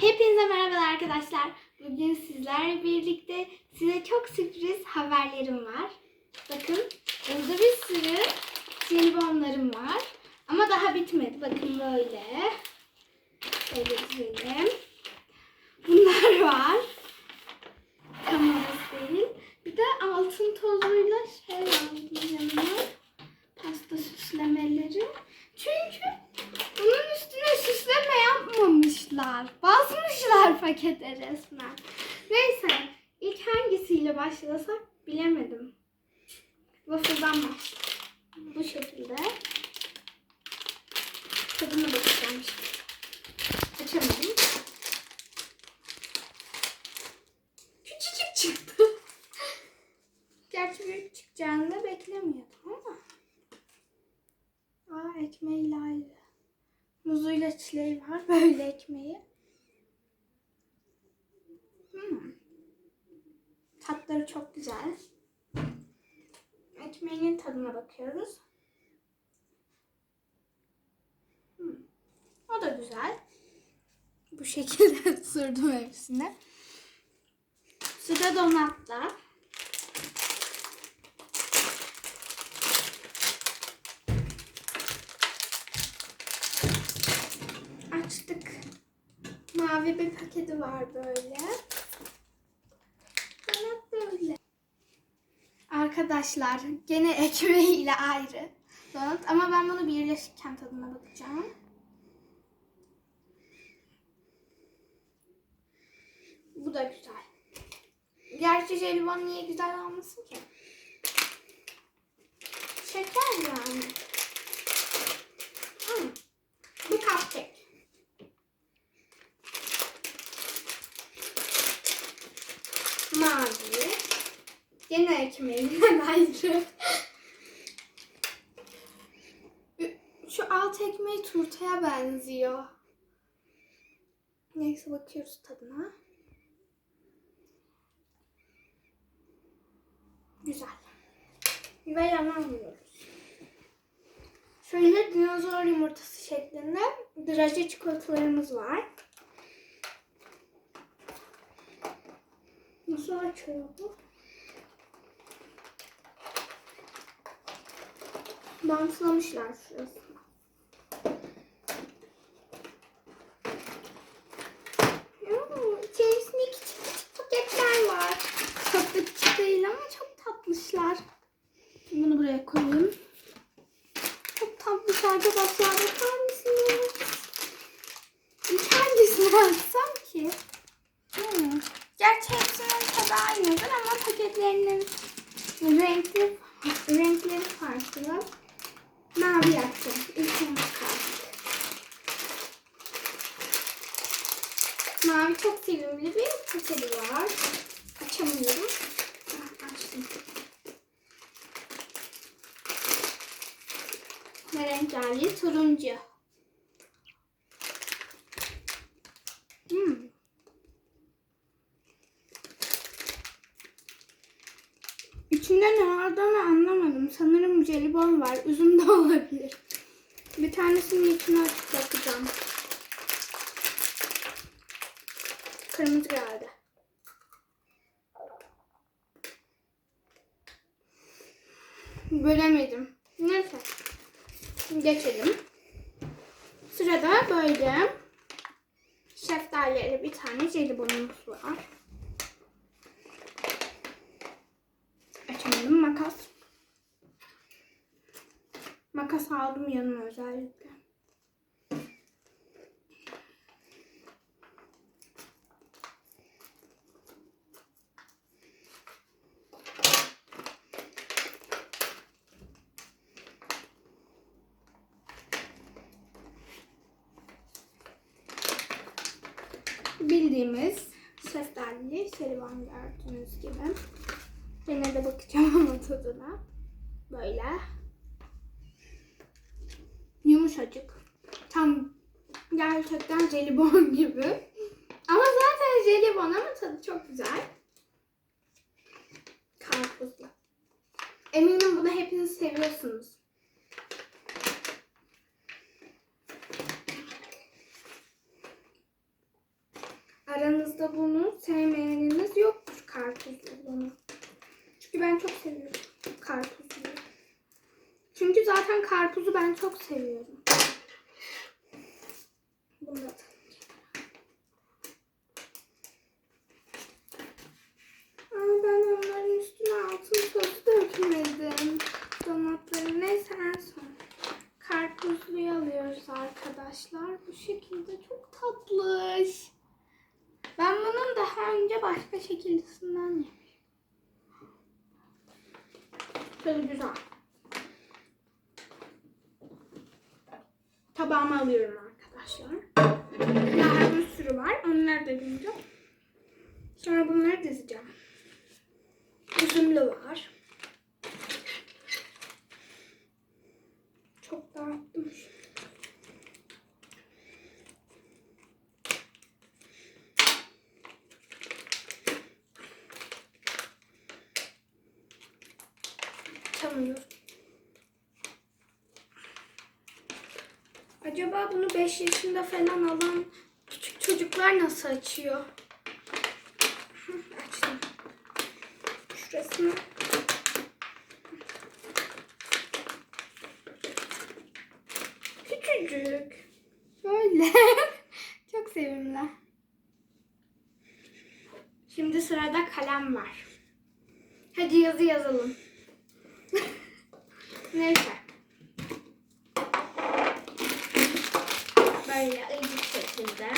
Hepinize merhabalar arkadaşlar. Bugün sizlerle birlikte size çok sürpriz haberlerim var. Bakın burada bir sürü jelibonlarım var. Ama daha bitmedi. Bakın böyle. Şöyle dizelim. Bunlar var. Kamerası değil. Bir de altın tozuyla şey aldım yanıma. Pasta süslemeleri. Çünkü bunun üstüne süsleme yapmamışlar. Basmışlar pakete resmen. Neyse ilk hangisiyle başlasak bilemedim. Waffle'dan başlayalım. Bu şekilde. Tadına bakacağım şimdi. Açamadım. Küçücük çıktı. Gerçi büyük çıkacağını da beklemiyordum ama. Aa ekmeğiyle ayrı. Muzuyla çileği var. Böyle ekmeği. Hmm. Tatları çok güzel. Ekmeğinin tadına bakıyoruz. Hmm. O da güzel. Bu şekilde sürdüm hepsine. Sıra donatta. Açtık. Mavi bir paketi var böyle. Donat böyle. Arkadaşlar gene ekmeğiyle ayrı donat ama ben bunu birleşirken tadına bakacağım. Bu da güzel. Gerçi jelibon niye güzel olmasın ki? Şeker yani. Hmm. Bir cupcake. Mavi. Yine ekmeğinden ayrı. Şu alt ekmeği turtaya benziyor. Neyse bakıyoruz tadına. Güzel. Ve yanamıyoruz. Şöyle dinozor yumurtası şeklinde draje çikolatalarımız var. Nasıl açıyor bu? Bantlamışlar şurasını. Hmm, içerisinde küçük küçük paketler var. Çok da küçük değil ama çok tatlışlar. Bunu buraya koyayım. Çok tatlış arkadaşlar. Bakar mısınız? İlk hangisini açsam ki? Hmm. Gerçi hepsinin tadı aynıdır ama paketlerinin renkli renkleri farklı. Mavi yapacağım. İlk ona kaldık. Mavi çok sevimli bir paketi var. Açamıyorum. Ah, Açtım. Ne renk geldi? Turuncu. Hmm. İçinde ne olduğunu anlamadım. Sanırım jelibon var. Üzüm de olabilir. Bir tanesinin içine açıp bakacağım. Kırmızı geldi. Bölemedim. Neyse. Geçelim. Sırada böyle şeftaliyle bir tane jelibonumuz var. Açamadım makas. Makas aldım yanıma özellikle. Bildiğimiz şeftali şerivan gördüğünüz gibi. Yine de bakacağım ama tadına. Böyle. Yumuşacık. Tam gerçekten jelibon gibi. Ama zaten jelibon ama tadı çok güzel. Karpuzlu. Eminim bunu hepiniz seviyorsunuz. aranızda bunu sevmeyeniniz yoktur karpuzlu olanı. Çünkü ben çok seviyorum karpuzluyu. Çünkü zaten karpuzu ben çok seviyorum. Bunu da Aa, ben onların üstüne altın sos dökmedim. Donatları neyse en son. Karpuzluyu alıyoruz arkadaşlar. Bu şekilde çok tatlış. Ben bunun daha önce başka şekillisinden yemiştim. Şöyle güzel. Tabağıma alıyorum arkadaşlar. Daha bir sürü var. Onları da bileceğim. Sonra bunları dizeceğim. Üzümlü var. Çok dağıttım. Açamıyorum. Acaba bunu 5 yaşında falan alan küçük çocuklar nasıl açıyor? Hı, Açtım. Şurasını Küçücük. Böyle. Çok sevimli. Şimdi sırada kalem var. Hadi yazı yazalım. Neyse. Böyle ilginç şekilde.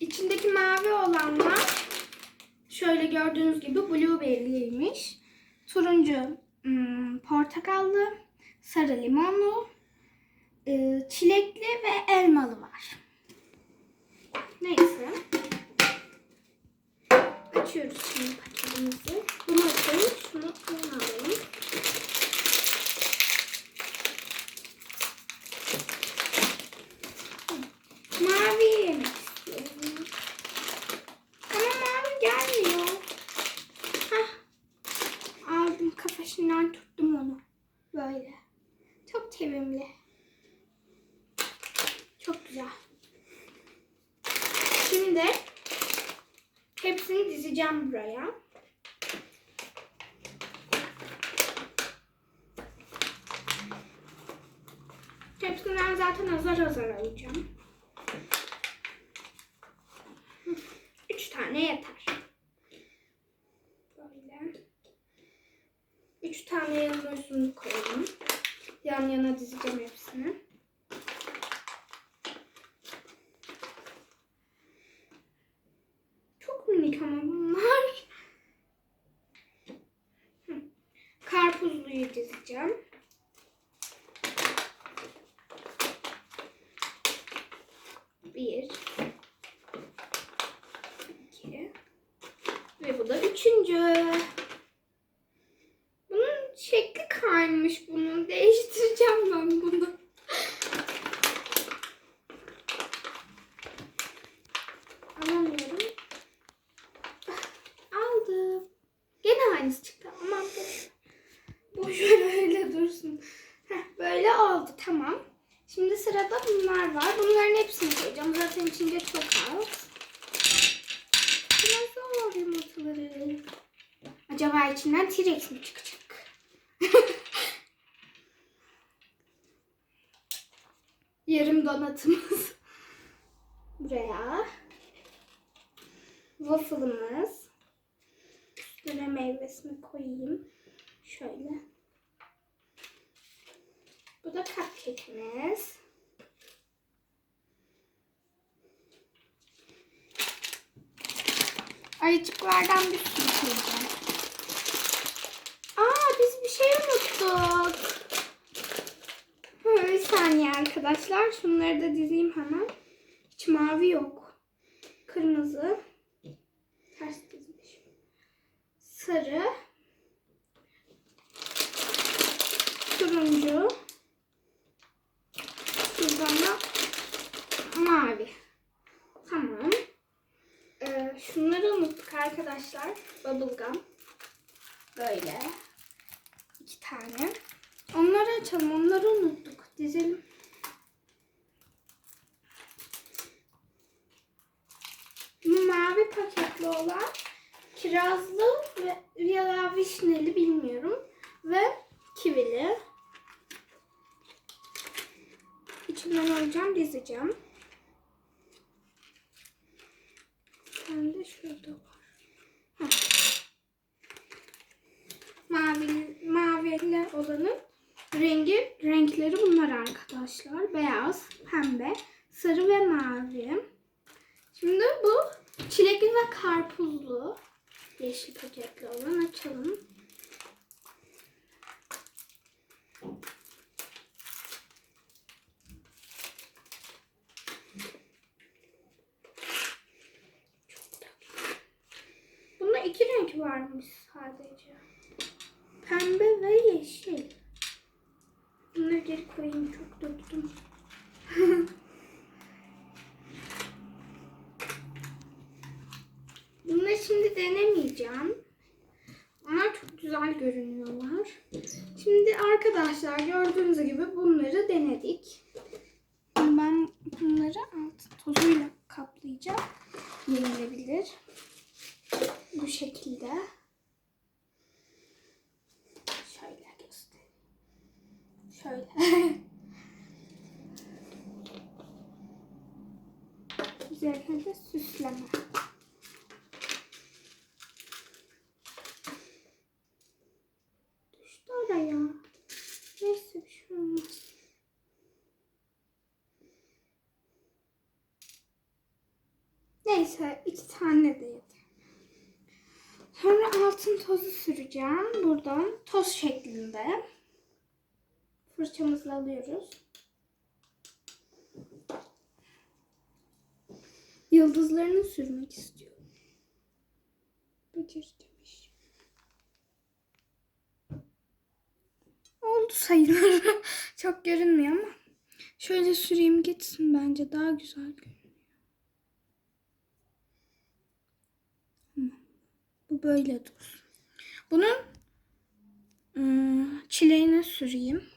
İçindeki mavi olanlar şöyle gördüğünüz gibi blueberry'ymiş. Turuncu hmm, portakallı, sarı limonlu, e, çilekli ve elmalı var. Neyse. Açıyoruz şimdi paketimizi. Bunu açalım. Şunu bunu alalım. Mavi yemek istiyorum. Ama mavi gelmiyor. Hah. Aldım kafasından tuttum onu. Böyle. Çok sevimli. Çok güzel. Şimdi hepsini dizeceğim buraya. Hepsinden zaten azar azar alacağım. Üç tane yeter. Böyle. Üç tane yanına üstünü koyalım. Yan yana dizeceğim hepsini. Çok minik ama bunlar. Hı. Karpuzluyu dizeceğim. Bir. iki, Ve bu da üçüncü. Bunun şekli kaymış bunun. Değiştireceğim ben bunu. Alamıyorum. Aldım. Gene aynısı çıktı. Aman boş. Boş dursun. Böyle oldu tamam. Şimdi sırada bunlar var. Bunların hepsini koyacağım. Zaten içinde çok az. Biraz daha var yumurtaları. Acaba içinden T-Rex mi çıkacak? Yarım donatımız. Buraya. Waffle'ımız. Üstüne meyvesini koyayım. Şöyle. Bu cupcake'imiz. Ayıcıklardan bir sürü koyacağım. Aa biz bir şey unuttuk. Bir saniye arkadaşlar. Şunları da dizeyim hemen. Hiç mavi yok. Kırmızı. Ters dizmişim. Sarı. Turuncu. Şuradan da mavi. Tamam. Ee, şunları unuttuk arkadaşlar. Bubblegum. Böyle. iki tane. Onları açalım. Onları unuttuk. Dizelim. Mavi paketli olan kirazlı ve ya vişneli bilmiyorum. Ve kivili. İçinden alacağım, dizeceğim. Ben de şurada var. Heh. Mavi, olanın rengi, renkleri bunlar arkadaşlar. Beyaz, pembe, sarı ve mavi. Şimdi bu çilekli ve karpuzlu yeşil paketli olan açalım. Bunda iki renk varmış sadece. Pembe ve yeşil. Bunları geri koyayım çok döktüm. Bunları şimdi denemeyeceğim. Onlar çok güzel görünüyorlar. Şimdi arkadaşlar gördüğünüz gibi bunları denedik. Ben bunları alt tozuyla kaplayacağım. Yenilebilir. Bu şekilde. Şöyle göstereyim. Şöyle. Üzerine de süsleme. Düştü oraya. Neyse bir şey olmaz. Neyse iki tane de yeter. Sonra altın tozu süreceğim. Buradan toz şeklinde. Fırçamızla alıyoruz. Yıldızlarını sürmek istiyorum. Becerilemiş. Oldu sayılır. Çok görünmüyor ama. Şöyle süreyim gitsin bence daha güzel görünüyor. Bu böyle dursun. Bunun ıı, çileğine süreyim.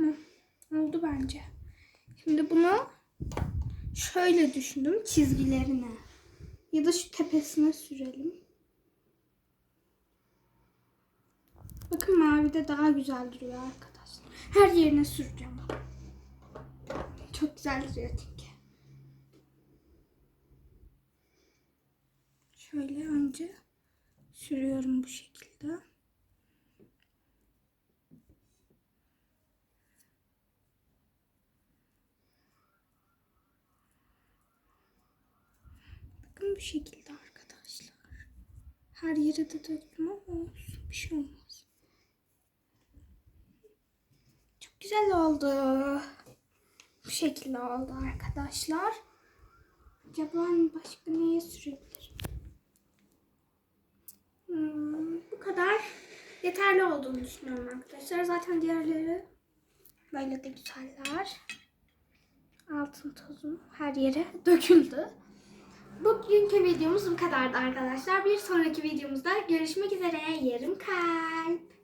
Tamam. Oldu bence. Şimdi bunu şöyle düşündüm çizgilerine. Ya da şu tepesine sürelim. Bakın mavi de daha güzel duruyor arkadaşlar. Her yerine süreceğim. Çok güzel duruyor çünkü. Şöyle önce sürüyorum bu şekilde. Bakın bu şekilde arkadaşlar. Her yere de döktüm ama olsun bir şey olmaz. Çok güzel oldu. Bu şekilde oldu arkadaşlar. Acaba başka neye sürebilirim? Hmm, bu kadar yeterli olduğunu düşünüyorum arkadaşlar. Zaten diğerleri böyle de güzeller. Altın tozu her yere döküldü. Bugünkü videomuz bu kadardı arkadaşlar. Bir sonraki videomuzda görüşmek üzere. Yarım kalp.